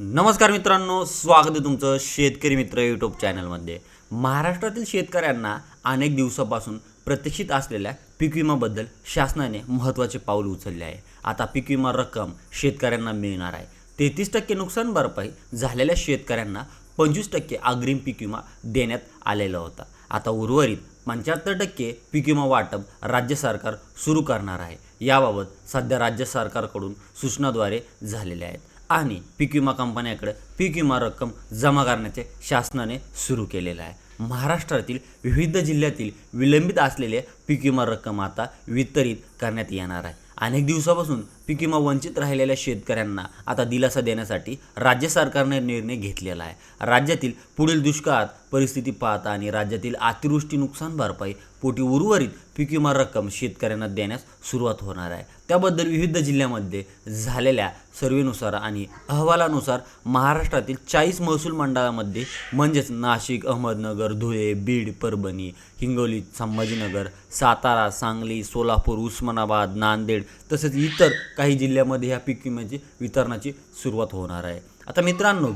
नमस्कार मित्रांनो स्वागत आहे तुमचं शेतकरी मित्र यूट्यूब चॅनलमध्ये. महाराष्ट्रातील शेतकऱ्यांना अनेक दिवसापासून प्रतीक्षित असलेल्या पीक विमाबद्दल शासनाने महत्त्वाचे पाऊल उचलले आहे. आता पीक विमा रक्कम शेतकऱ्यांना मिळणार आहे. तेहतीस टक्के नुकसान भरपाई झालेल्या शेतकऱ्यांना पंचवीस टक्के अग्रिम पीक विमा देण्यात आलेला होता. आता उर्वरित पंच्याहत्तर टक्के पीक विमा वाटप राज्य सरकार सुरू करणार आहे. याबाबत सध्या राज्य सरकारकडून सूचनाद्वारे झालेल्या आहेत. आणि पीक विमा कंपन्याकडे पीक विमा रक्कम जमा करण्याचे शासनाने सुरू केलेलं आहे. महाराष्ट्रातील विविध जिल्ह्यातील विलंबित असलेले पीक विमा रक्कम आता वितरित करण्यात येणार आहे. अनेक दिवसापासून पीक विमा वंचित राहिलेल्या शेतकऱ्यांना आता दिलासा देण्यासाठी राज्य सरकारने निर्णय घेतलेला आहे. राज्यातील पुढील दुष्काळात परिस्थिती पाहता आणि राज्यातील अतिवृष्टी नुकसान भरपाई पोटी उर्वरित पीक विमा रक्कम शेतकऱ्यांना देण्यास सुरुवात होणार आहे. त्याबद्दल विविध जिल्ह्यामध्ये झालेल्या सर्वेनुसार आणि अहवालानुसार महाराष्ट्रातील चाळीस महसूल मंडळामध्ये म्हणजेच नाशिक अहमदनगर धुळे बीड परभणी हिंगोली संभाजीनगर सातारा सांगली सोलापूर उस्मानाबाद नांदेड तसेच इतर काही जिल्ह्यामध्ये ह्या पीक विम्याची वितरणाची सुरुवात होणार आहे. आता मित्रांनो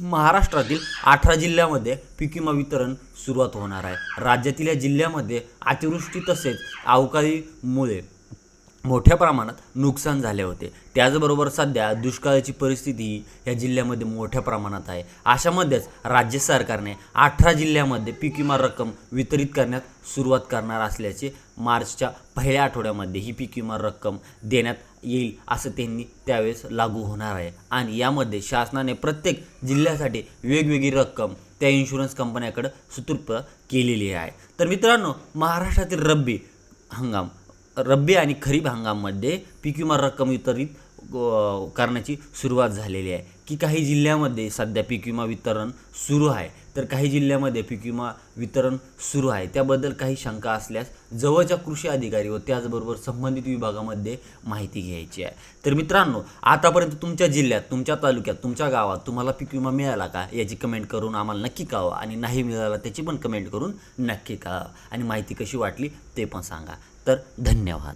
महाराष्ट्रातील अठरा जिल्ह्यामध्ये पीक विमा वितरण सुरुवात होणार आहे. राज्यातील या जिल्ह्यामध्ये अतिवृष्टी तसेच अवकाळीमुळे मोठ्या प्रमाणात नुकसान झाले होते. त्याचबरोबर सध्या दुष्काळाची परिस्थिती या जिल्ह्यामध्ये मोठ्या प्रमाणात आहे. अशामध्येच राज्य सरकारने अठरा जिल्ह्यामध्ये पीक विमा रक्कम वितरित करण्यात सुरुवात करणार असल्याचे मार्चच्या पहिल्या आठवड्यामध्ये ही पीक विमा रक्कम देण्यात येईल असं त्यांनी त्यावेळेस लागू होणार आहे. आणि यामध्ये शासनाने प्रत्येक जिल्ह्यासाठी वेगवेगळी रक्कम त्या इन्शुरन्स कंपन्याकडं सुतृप्त केलेली आहे. तर मित्रांनो महाराष्ट्रातील रब्बी हंगाम रब्बी आणि खरीप हंगाममध्ये पीक विमा रक्कम वितरित करण्याची सुरुवात झालेली आहे. की काही जिल्ह्यामध्ये सध्या पीक विमा वितरण सुरू आहे. तर काही जिल्ह्यामध्ये पीक विमा वितरण सुरू आहे. त्याबद्दल काही शंका असल्यास जवळच्या कृषी अधिकारी व त्याचबरोबर संबंधित विभागामध्ये माहिती घ्यायची आहे. तर मित्रांनो आतापर्यंत तुमच्या जिल्ह्यात तुमच्या तालुक्यात तुमच्या गावात तुम्हाला पीक विमा मिळाला का? याची कमेंट करून आम्हाला नक्की कळवा. आणि नाही मिळाला त्याची पण कमेंट करून नक्की कळवा. आणि माहिती कशी वाटली ते पण सांगा. तर धन्यवाद.